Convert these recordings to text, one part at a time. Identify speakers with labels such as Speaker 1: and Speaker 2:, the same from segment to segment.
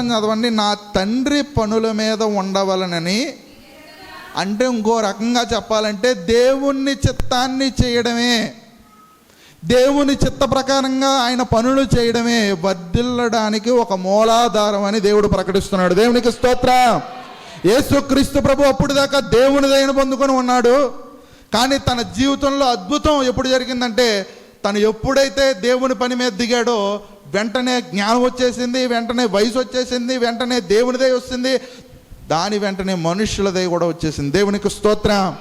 Speaker 1: చదవండి నా తండ్రి పనుల మీద ఉండవలనని. అంటే ఇంకో రకంగా చెప్పాలంటే దేవుణ్ణి చిత్తాన్ని చేయడమే. దేవుని చిత్త ప్రకారంగా ఆయన పనులు చేయడమే. వర్ధిల్లడానికి ఒక మూలాధారం అని దేవుడు ప్రకటిస్తున్నాడు. దేవునికి స్తోత్ర. యేసుక్రీస్తు ప్రభు అప్పుడు దాకా దేవుని దయను పొందుకొని ఉన్నాడు. కానీ తన జీవితంలో అద్భుతం ఎప్పుడు జరిగిందంటే తను ఎప్పుడైతే దేవుని పని మీద దిగాడో వెంటనే జ్ఞానం వచ్చేసింది వెంటనే వయసు వచ్చేసింది వెంటనే దేవునిదే వస్తుంది. దాని వెంటనే మనుషులది కూడా వచ్చేసింది. దేవునికి స్తోత్రం.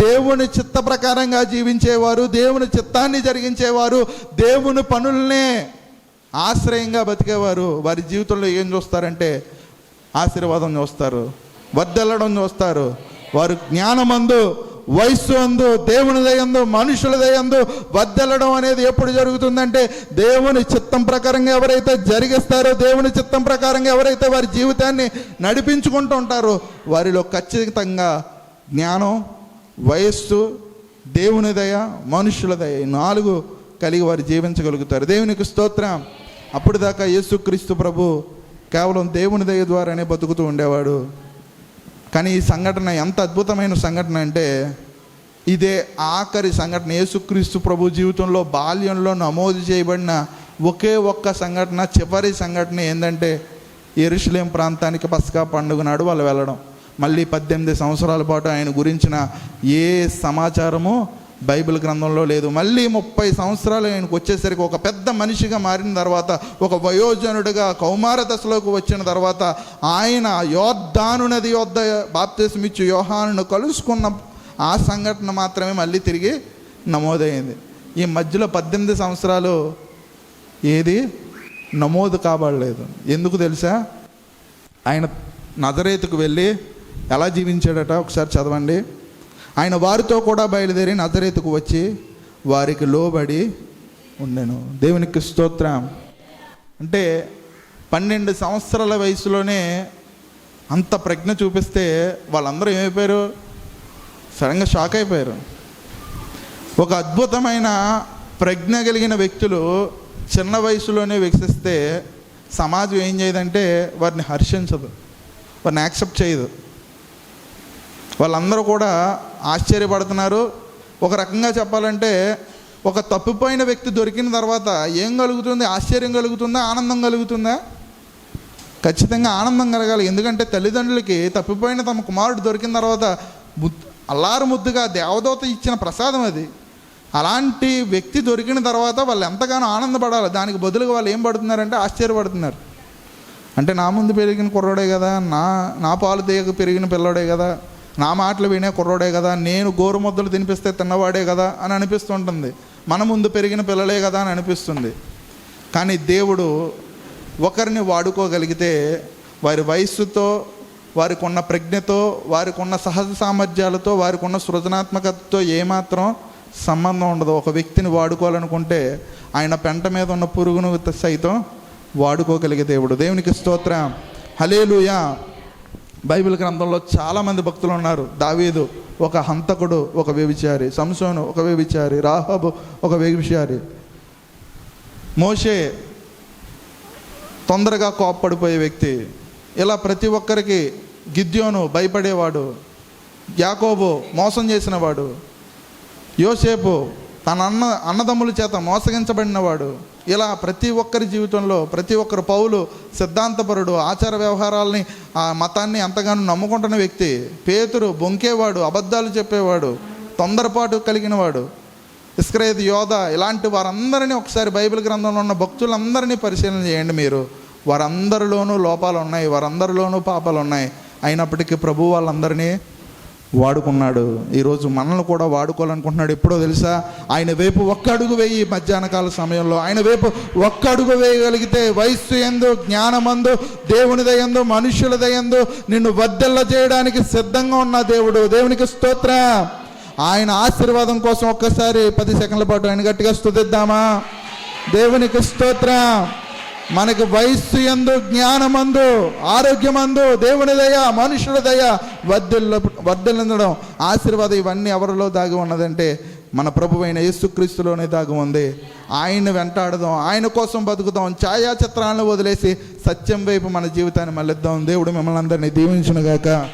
Speaker 1: దేవుని చిత్త ప్రకారంగా జీవించేవారు దేవుని చిత్తాన్ని జరిగించేవారు దేవుని పనులనే ఆశ్రయంగా బతికేవారు. వారి జీవితంలో ఏం చూస్తారంటే ఆశీర్వాదం చూస్తారు వర్దెల్లడం చూస్తారు. వారు జ్ఞానమందు వయస్సు అందు దేవుని దయందు మనుషుల దయందు వర్దెల్లడం అనేది ఎప్పుడు జరుగుతుందంటే దేవుని చిత్తం ప్రకారంగా ఎవరైతే జరిగిస్తారో దేవుని చిత్తం ప్రకారంగా ఎవరైతే వారి జీవితాన్ని నడిపించుకుంటూ ఉంటారో వారిలో ఖచ్చితంగా జ్ఞానం వయస్సు దేవుని దయ మనుషుల దయ నాలుగు కలిగి వారు జీవించగలుగుతారు. దేవునికి స్తోత్రం. అప్పుడు దాకా యేసుక్రీస్తు ప్రభు కేవలం దేవుని దయ ద్వారానే బతుకుతూ ఉండేవాడు. కానీ ఈ సంఘటన ఎంత అద్భుతమైన సంఘటన అంటే ఇదే ఆఖరి సంఘటన. యేసుక్రీస్తు ప్రభు జీవితంలో బాల్యంలో నమోదు చేయబడిన ఒకే ఒక్క సంఘటన చివరి సంఘటన ఏంటంటే ఎరుషులేం ప్రాంతానికి పస్కా పండుగ నాడు వాళ్ళు వెళ్ళడం. మళ్ళీ పద్దెనిమిది సంవత్సరాల పాటు ఆయన గురించిన ఏ సమాచారము బైబిల్ గ్రంథంలో లేదు. మళ్ళీ ముప్పై సంవత్సరాలు ఆయనకు వచ్చేసరికి ఒక పెద్ద మనిషిగా మారిన తర్వాత ఒక వయోజనుడిగా కౌమార దశలోకి వచ్చిన తర్వాత ఆయన యోద్ధాను నది యొద్ద బాప్తిసమిచ్చు యోహాను కలుసుకున్న ఆ సంఘటన మాత్రమే మళ్ళీ తిరిగి నమోదైంది. ఈ మధ్యలో పద్దెనిమిది సంవత్సరాలు ఏది? నమోదు కాబడలేదు. ఎందుకు తెలుసా? ఆయన నజరేతుకు వెళ్ళి ఎలా జీవించాడట? ఒకసారి చదవండి. ఆయన వారితో కూడా బయలుదేరి నజరేతుకు వచ్చి వారికి లోబడి ఉండెను. దేవునికి స్తోత్రం. అంటే పన్నెండు సంవత్సరాల వయసులోనే అంత ప్రజ్ఞ చూపిస్తే వాళ్ళందరూ ఏమైపోయారు? సడన్గా షాక్ అయిపోయారు. ఒక అద్భుతమైన ప్రజ్ఞ కలిగిన వ్యక్తులు చిన్న వయసులోనే వికసిస్తే సమాజం ఏం చేయదంటే వారిని హర్షించదు. వారిని యాక్సెప్ట్ చేయదు. వాళ్ళందరూ కూడా ఆశ్చర్యపడుతున్నారు. ఒక రకంగా చెప్పాలంటే ఒక తప్పిపోయిన వ్యక్తి దొరికిన తర్వాత ఏం కలుగుతుంది? ఆశ్చర్యం కలుగుతుందా? ఆనందం కలుగుతుందా? ఖచ్చితంగా ఆనందం కలగాలి. ఎందుకంటే తల్లిదండ్రులకి తప్పిపోయిన తమ కుమారుడు దొరికిన తర్వాత అల్లారు ముద్దుగా దేవదూత ఇచ్చిన ప్రసాదం అది. అలాంటి వ్యక్తి దొరికిన తర్వాత వాళ్ళు ఎంతగానో ఆనందపడాలి. దానికి బదులుగా వాళ్ళు ఏం పడుతున్నారంటే ఆశ్చర్యపడుతున్నారు. అంటే నా ముందు పెరిగిన కుర్రోడే కదా నా నా పాలు తీయక పెరిగిన పిల్లోడే కదా నా మాటలు వినే కుర్రోడే కదా నేను గోరు ముద్దలు తినిపిస్తే తిన్నవాడే కదా అని అనిపిస్తుంటుంది. మన ముందు పెరిగిన పిల్లలే కదా అని అనిపిస్తుంది. కానీ దేవుడు ఒకరిని వాడుకోగలిగితే వారి వయస్సుతో వారికి ఉన్న ప్రజ్ఞతో వారికి ఉన్న సహజ సామర్థ్యాలతో వారికి ఉన్న సృజనాత్మకతతో ఏమాత్రం సంబంధం ఉండదు. ఒక వ్యక్తిని వాడుకోవాలనుకుంటే ఆయన పెంట మీద ఉన్న పురుగును సైతం వాడుకోగలిగే దేవుడు. దేవునికి స్తోత్రం. హలేలుయా బైబిల్ గ్రంథంలో చాలామంది భక్తులు ఉన్నారు. దావీదు ఒక హంతకుడు ఒక వ్యభిచారి. సంసోను ఒక వ్యభిచారి. రాహబు ఒక వ్యభిచారి. మోషే తొందరగా కోప్పడిపోయే వ్యక్తి. ఇలా ప్రతి ఒక్కరికి గిద్యోను భయపడేవాడు. యాకోబు మోసం చేసినవాడు. యోసేపు తన అన్న అన్నదమ్ముల చేత మోసగించబడినవాడు. ఇలా ప్రతి ఒక్కరి జీవితంలో ప్రతి ఒక్కరు పౌలు సిద్ధాంతపరుడు ఆచార వ్యవహారాలని ఆ మతాన్ని ఎంతగానో నమ్ముకుంటున్న వ్యక్తి పేతురు బొంకేవాడు అబద్ధాలు చెప్పేవాడు తొందరపాటు కలిగినవాడు ఇస్క్రేత్ యోధ ఇలాంటి వారందరినీ ఒకసారి బైబిల్ గ్రంథంలో ఉన్న భక్తులందరినీ పరిశీలన చేయండి మీరు. వారందరిలోనూ లోపాలు ఉన్నాయి వారందరిలోనూ పాపాలు ఉన్నాయి అయినప్పటికీ ప్రభు వాళ్ళందరినీ వాడుకున్నాడు. ఈరోజు మనల్ని కూడా వాడుకోవాలనుకుంటున్నాడు. ఎప్పుడో తెలుసా? ఆయన వైపు ఒక్క అడుగు వేయి మధ్యాహ్నకాల మధ్యాహ్న సమయంలో. ఆయన వైపు ఒక్క అడుగు వేయగలిగితే వయస్సు ఎందు జ్ఞానమందు దేవుని దయందు మనుషుల దయందు నిన్ను వద్దెల్ల చేయడానికి సిద్ధంగా ఉన్న దేవుడు. దేవునికి స్తోత్ర. ఆయన ఆశీర్వాదం కోసం ఒక్కసారి పది సెకండ్ల పాటు ఆయన గట్టిగా స్తుతిద్దామా? దేవునికి స్తోత్రం. మనకి వయస్సు ఎందు జ్ఞానమందు ఆరోగ్యమందు దేవుని దయ మనుషుల దయ వర్ధిల్ల వర్ధిల్లడం ఆశీర్వాదం ఇవన్నీ ఎవరిలో దాగి ఉన్నదంటే మన ప్రభు అయిన యేసుక్రీస్తులోనే దాగి ఉంది. ఆయన వెంటాడదాం ఆయన కోసం బతుకుదాం ఛాయాచిత్రాలను వదిలేసి సత్యం వైపు మన జీవితాన్ని మళ్ళిద్దాం. దేవుడు మిమ్మల్ని అందరినీ దీవించునుగాక.